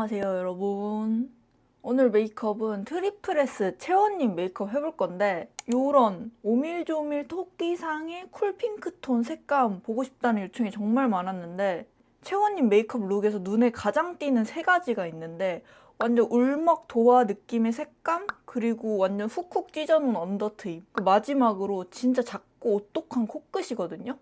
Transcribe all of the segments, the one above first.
안녕하세요 여러분. 오늘 메이크업은 트리플S 채원님 메이크업 해볼 건데 요런 오밀조밀 토끼상의 쿨핑크톤 색감 보고 싶다는 요청이 정말 많았는데 채원님 메이크업 룩에서 눈에 가장 띄는 세 가지가 있는데 완전 울먹 도화 느낌의 색감 그리고 완전 훅훅 찢어놓은 언더트임 그 마지막으로 진짜 작고 오똑한 코끝이거든요?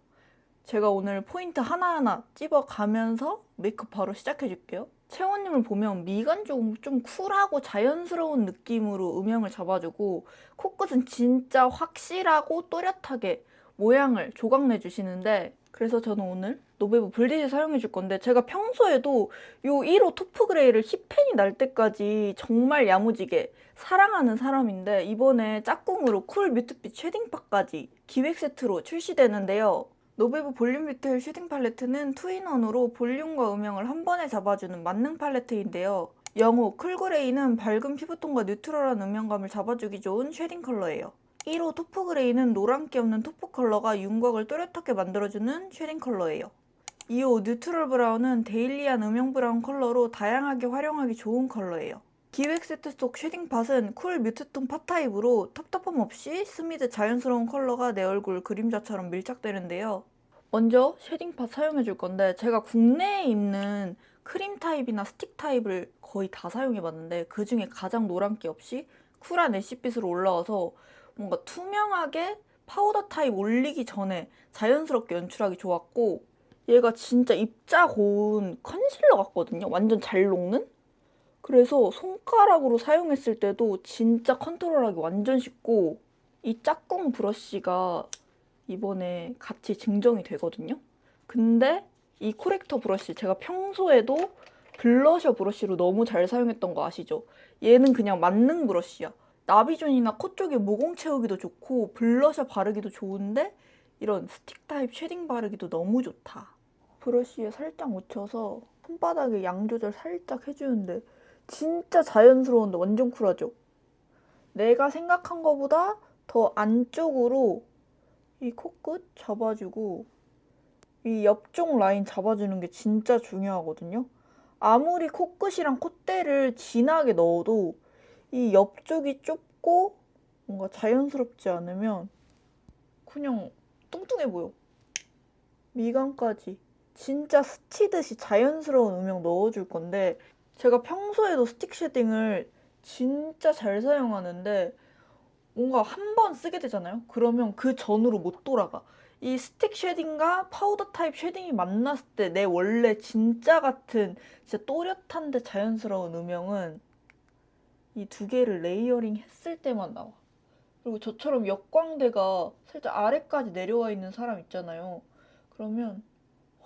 제가 오늘 포인트 하나하나 찝어가면서 메이크업 바로 시작해줄게요. 채원님을 보면 미간 좀, 좀 쿨하고 자연스러운 느낌으로 음영을 잡아주고 코끝은 진짜 확실하고 또렷하게 모양을 조각내 주시는데 그래서 저는 오늘 노베브 블리즈 사용해 줄 건데 제가 평소에도 이 1호 토프 그레이를 10펜이 날 때까지 정말 야무지게 사랑하는 사람인데 이번에 짝꿍으로 쿨 뮤트빛 쉐딩팟까지 기획 세트로 출시되는데요. 노베브 볼륨 뷰티 쉐딩 팔레트는 투인원으로 볼륨과 음영을 한 번에 잡아주는 만능 팔레트인데요. 영호 쿨그레이는 밝은 피부톤과 뉴트럴한 음영감을 잡아주기 좋은 쉐딩 컬러예요. 1호 토프 그레이는 노란기 없는 토프 컬러가 윤곽을 또렷하게 만들어주는 쉐딩 컬러예요. 2호 뉴트럴 브라운은 데일리한 음영 브라운 컬러로 다양하게 활용하기 좋은 컬러예요. 기획 세트 속 쉐딩 팟은 쿨 뮤트톤 팟 타입으로 텁텁함 없이 스미드 자연스러운 컬러가 내 얼굴 그림자처럼 밀착되는데요. 먼저 쉐딩 팟 사용해 줄 건데 제가 국내에 있는 크림 타입이나 스틱 타입을 거의 다 사용해 봤는데 그 중에 가장 노란기 없이 쿨한 애쉬빛으로 올라와서 뭔가 투명하게 파우더 타입 올리기 전에 자연스럽게 연출하기 좋았고 얘가 진짜 입자 고운 컨실러 같거든요. 완전 잘 녹는? 그래서 손가락으로 사용했을 때도 진짜 컨트롤하기 완전 쉽고 이 짝꿍 브러쉬가 이번에 같이 증정이 되거든요. 근데 이 코렉터 브러쉬 제가 평소에도 블러셔 브러쉬로 너무 잘 사용했던 거 아시죠? 얘는 그냥 만능 브러쉬야. 나비존이나 코 쪽에 모공 채우기도 좋고 블러셔 바르기도 좋은데 이런 스틱 타입 쉐딩 바르기도 너무 좋다. 브러쉬에 살짝 묻혀서 손바닥에 양 조절 살짝 해주는데 진짜 자연스러운데 완전 쿨하죠? 내가 생각한 것보다 더 안쪽으로 이 코끝 잡아주고 이 옆쪽 라인 잡아주는 게 진짜 중요하거든요. 아무리 코끝이랑 콧대를 진하게 넣어도 이 옆쪽이 좁고 뭔가 자연스럽지 않으면 그냥 뚱뚱해 보여. 미간까지 진짜 스치듯이 자연스러운 음영 넣어줄 건데 제가 평소에도 스틱 쉐딩을 진짜 잘 사용하는데 뭔가 한 번 쓰게 되잖아요. 그러면 그 전으로 못 돌아가. 이 스틱 쉐딩과 파우더 타입 쉐딩이 만났을 때 내 원래 진짜 같은 진짜 또렷한데 자연스러운 음영은 이 두 개를 레이어링 했을 때만 나와. 그리고 저처럼 역광대가 살짝 아래까지 내려와 있는 사람 있잖아요. 그러면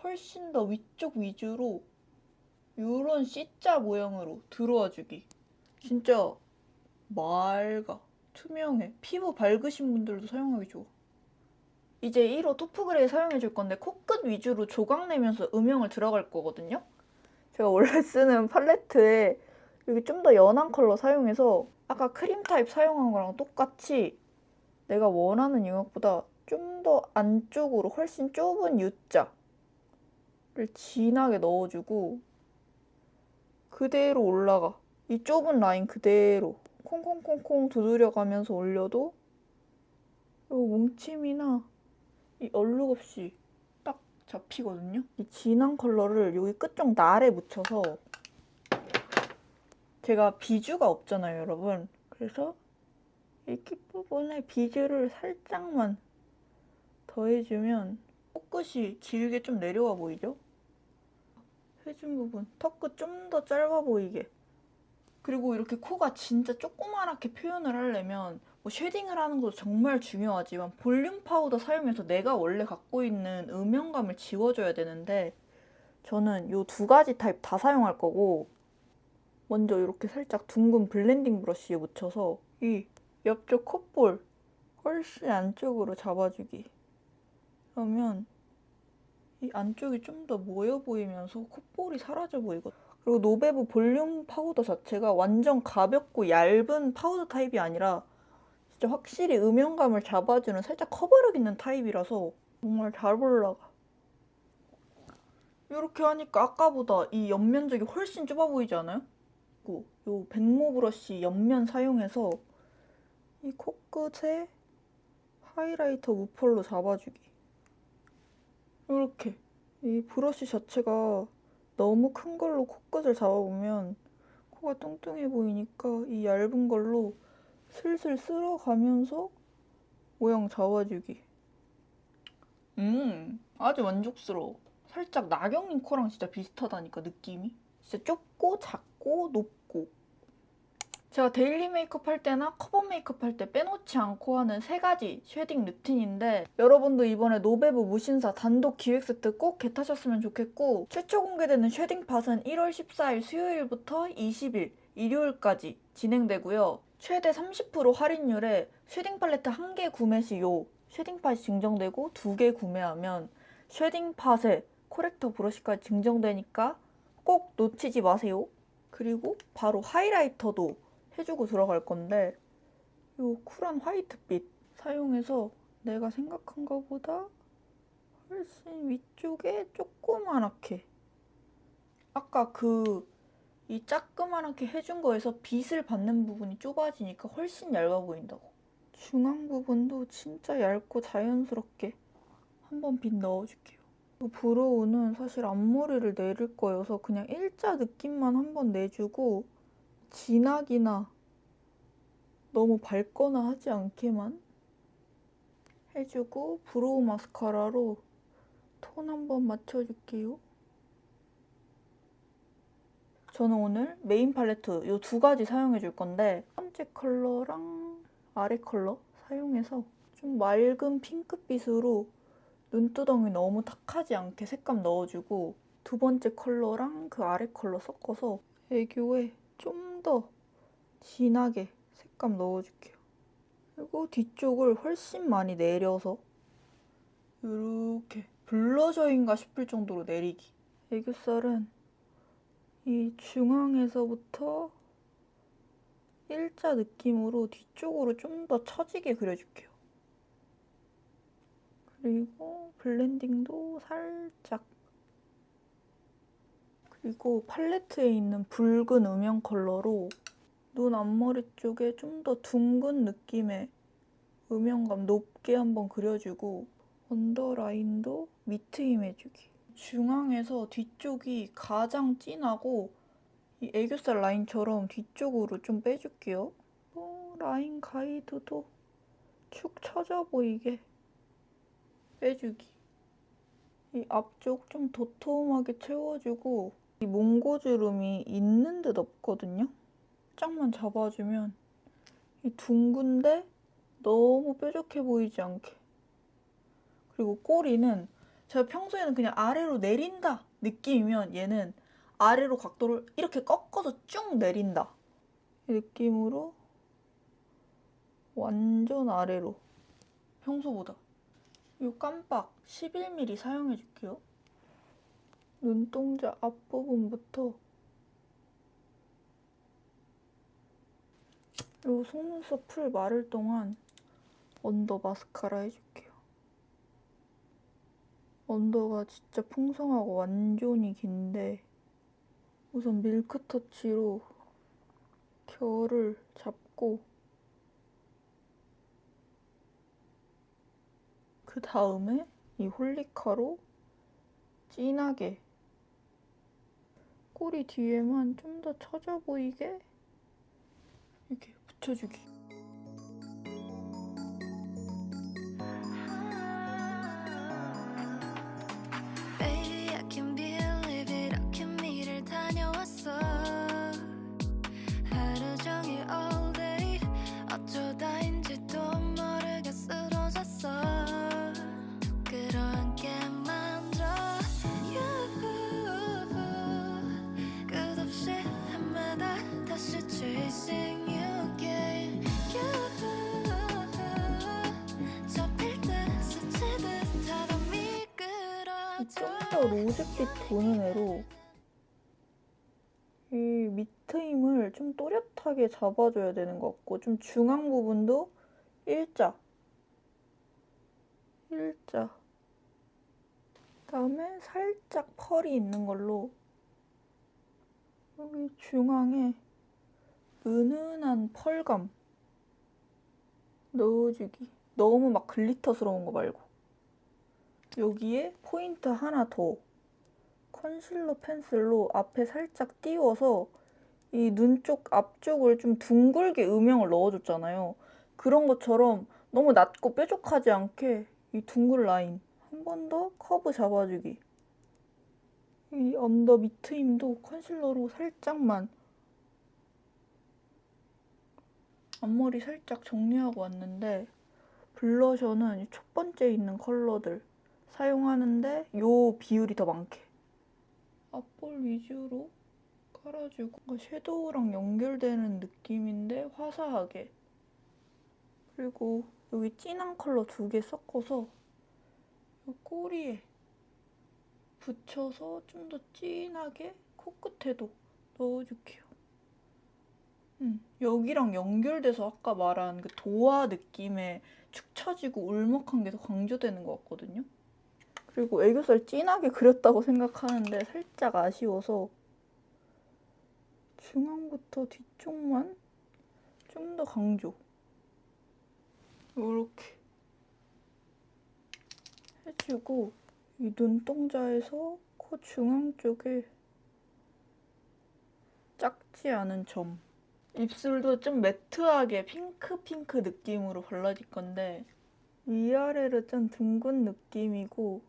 훨씬 더 위쪽 위주로 이런 C자 모양으로 들어와 주기. 진짜 맑아. 투명해. 피부 밝으신 분들도 사용하기 좋아. 이제 1호 토프그레이 사용해 줄 건데 코끝 위주로 조각 내면서 음영을 들어갈 거거든요. 제가 원래 쓰는 팔레트에 여기 좀 더 연한 컬러 사용해서 아까 크림 타입 사용한 거랑 똑같이 내가 원하는 영역보다 좀 더 안쪽으로 훨씬 좁은 U자를 진하게 넣어주고 그대로 올라가. 이 좁은 라인 그대로 콩콩콩콩 두드려가면서 올려도 이 뭉침이나 이 얼룩 없이 딱 잡히거든요. 이 진한 컬러를 여기 끝쪽 날에 묻혀서 제가 비주가 없잖아요, 여러분. 그래서 이 깃부분에 비주를 살짝만 더해주면 코끝이 길게 좀 내려와 보이죠? 해준 부분, 턱 끝 좀 더 짧아 보이게. 그리고 이렇게 코가 진짜 조그맣게 표현을 하려면 뭐 쉐딩을 하는 것도 정말 중요하지만 볼륨 파우더 사용해서 내가 원래 갖고 있는 음영감을 지워줘야 되는데 저는 이 두 가지 타입 다 사용할 거고 먼저 이렇게 살짝 둥근 블렌딩 브러쉬에 묻혀서 이 옆쪽 콧볼 훨씬 안쪽으로 잡아주기 그러면 이 안쪽이 좀 더 모여 보이면서 콧볼이 사라져 보이거든 그리고 노베브 볼륨 파우더 자체가 완전 가볍고 얇은 파우더 타입이 아니라 진짜 확실히 음영감을 잡아주는 살짝 커버력 있는 타입이라서 정말 잘 올라가. 이렇게 하니까 아까보다 이 옆면적이 훨씬 좁아 보이지 않아요? 그리고 요 백모 브러쉬 옆면 사용해서 이 코끝에 하이라이터 무펄로 잡아주기. 이렇게 이 브러쉬 자체가 너무 큰 걸로 코끝을 잡아보면 코가 뚱뚱해 보이니까 이 얇은 걸로 슬슬 쓸어가면서 모양 잡아주기. 음, 아주 만족스러워. 살짝 나경님 코랑 진짜 비슷하다니까 느낌이. 진짜 좁고 작고 높고. 제가 데일리 메이크업 할 때나 커버 메이크업 할 때 빼놓지 않고 하는 세 가지 쉐딩 루틴인데 여러분도 이번에 노베브 무신사 단독 기획 세트 꼭 겟하셨으면 좋겠고 최초 공개되는 쉐딩 팟은 1월 14일 수요일부터 20일 일요일까지 진행되고요. 최대 30% 할인율에 쉐딩 팔레트 한개 구매 시 요 쉐딩 팟이 증정되고 두개 구매하면 쉐딩 팟에 코렉터 브러쉬까지 증정되니까 꼭 놓치지 마세요. 그리고 바로 하이라이터도 해주고 들어갈 건데 이 쿨한 화이트빛 사용해서 내가 생각한 것보다 훨씬 위쪽에 조그만하게 아까 그이 짜끄만하게 해준 거에서 빛을 받는 부분이 좁아지니까 훨씬 얇아 보인다고. 중앙 부분도 진짜 얇고 자연스럽게 한번 빛 넣어줄게요. 이 브로우는 사실 앞머리를 내릴 거여서 그냥 일자 느낌만 한번 내주고 진하기나 너무 밝거나 하지 않게만 해주고 브로우 마스카라로 톤 한번 맞춰줄게요. 저는 오늘 메인 팔레트 이 두 가지 사용해 줄 건데 첫 번째 컬러랑 아래 컬러 사용해서 좀 맑은 핑크빛으로 눈두덩이 너무 탁하지 않게 색감 넣어주고 두 번째 컬러랑 그 아래 컬러 섞어서 애교에 좀 더 진하게 색감 넣어줄게요. 그리고 뒤쪽을 훨씬 많이 내려서 이렇게 블러셔인가 싶을 정도로 내리기. 애교살은 이 중앙에서부터 일자 느낌으로 뒤쪽으로 좀 더 처지게 그려줄게요. 그리고 블렌딩도 살짝 그리고 팔레트에 있는 붉은 음영 컬러로 눈 앞머리 쪽에 좀 더 둥근 느낌의 음영감 높게 한번 그려주고 언더라인도 밑트 임 해주기. 중앙에서 뒤쪽이 가장 진하고 이 애교살 라인처럼 뒤쪽으로 좀 빼줄게요. 또 라인 가이드도 축 처져 보이게 빼주기. 이 앞쪽 좀 도톰하게 채워주고 이 몽고주름이 있는 듯 없거든요. 살짝만 잡아주면 이 둥근데 너무 뾰족해 보이지 않게. 그리고 꼬리는 제가 평소에는 그냥 아래로 내린다 느낌이면 얘는 아래로 각도를 이렇게 꺾어서 쭉 내린다. 이 느낌으로 완전 아래로 평소보다 이 깜빡 11mm 사용해 줄게요. 눈동자 앞부분부터 이 속눈썹 풀 마를 동안 언더 마스카라 해줄게요. 언더가 진짜 풍성하고 완전히 긴데 우선 밀크터치로 결을 잡고 그 다음에 이 홀리카로 진하게 꼬리 뒤에만 좀 더 처져 보이게 이렇게 붙여주기. 좀 더 로즈빛 도는 애로 이 밑에 힘을 좀 또렷하게 잡아줘야 되는 것 같고 좀 중앙 부분도 일자 일자 그다음에 살짝 펄이 있는 걸로 여기 중앙에 은은한 펄감 넣어주기. 너무 막 글리터스러운 거 말고. 여기에 포인트 하나 더. 컨실러 펜슬로 앞에 살짝 띄워서 이 눈 쪽 앞쪽을 좀 둥글게 음영을 넣어줬잖아요. 그런 것처럼 너무 낮고 뾰족하지 않게 이 둥글 라인 한 번 더 커브 잡아주기. 이 언더 밑트임도 컨실러로 살짝만 앞머리 살짝 정리하고 왔는데 블러셔는 이첫 번째 있는 컬러들 사용하는데 요 비율이 더 많게 앞볼 위주로 깔아주고 뭔가 섀도우랑 연결되는 느낌인데 화사하게 그리고 여기 진한 컬러 두 개 섞어서 요 꼬리에 붙여서 좀 더 진하게 코끝에도 넣어줄게요. 음, 여기랑 연결돼서 아까 말한 그 도화 느낌의 축 처지고 울먹한 게 더 강조되는 것 같거든요. 그리고 애교살 진하게 그렸다고 생각하는데 살짝 아쉬워서 중앙부터 뒤쪽만 좀 더 강조. 이렇게 해주고 이 눈동자에서 코 중앙 쪽에 작지 않은 점. 입술도 좀 매트하게 핑크 핑크 느낌으로 발라질 건데 위아래로 좀 둥근 느낌이고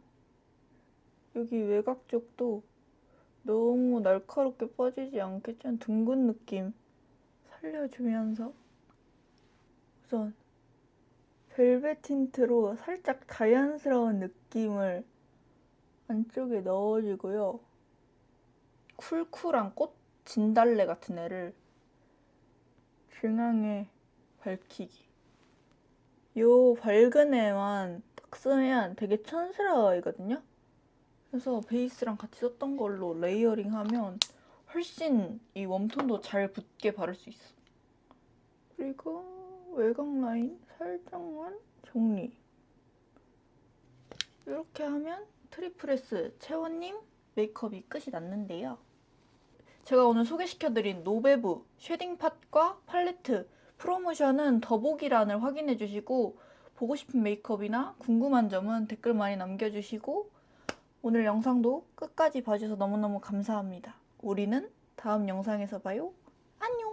여기 외곽 쪽도 너무 날카롭게 빠지지 않게 좀 둥근 느낌 살려주면서 우선 벨벳 틴트로 살짝 자연스러운 느낌을 안쪽에 넣어주고요. 쿨쿨한 꽃 진달래 같은 애를 중앙에 밝히기. 요 밝은 애만 딱 쓰면 되게 촌스러워이거든요. 그래서 베이스랑 같이 썼던 걸로 레이어링 하면 훨씬 이 웜톤도 잘 붙게 바를 수 있어. 그리고 외곽 라인 살짝만 정리. 이렇게 하면 트리플레스 채원님 메이크업이 끝이 났는데요. 제가 오늘 소개시켜드린 노베브 쉐딩 팟과 팔레트 프로모션은 더보기란을 확인해 주시고 보고 싶은 메이크업이나 궁금한 점은 댓글 많이 남겨주시고 오늘 영상도 끝까지 봐주셔서 너무너무 감사합니다. 우리는 다음 영상에서 봐요. 안녕!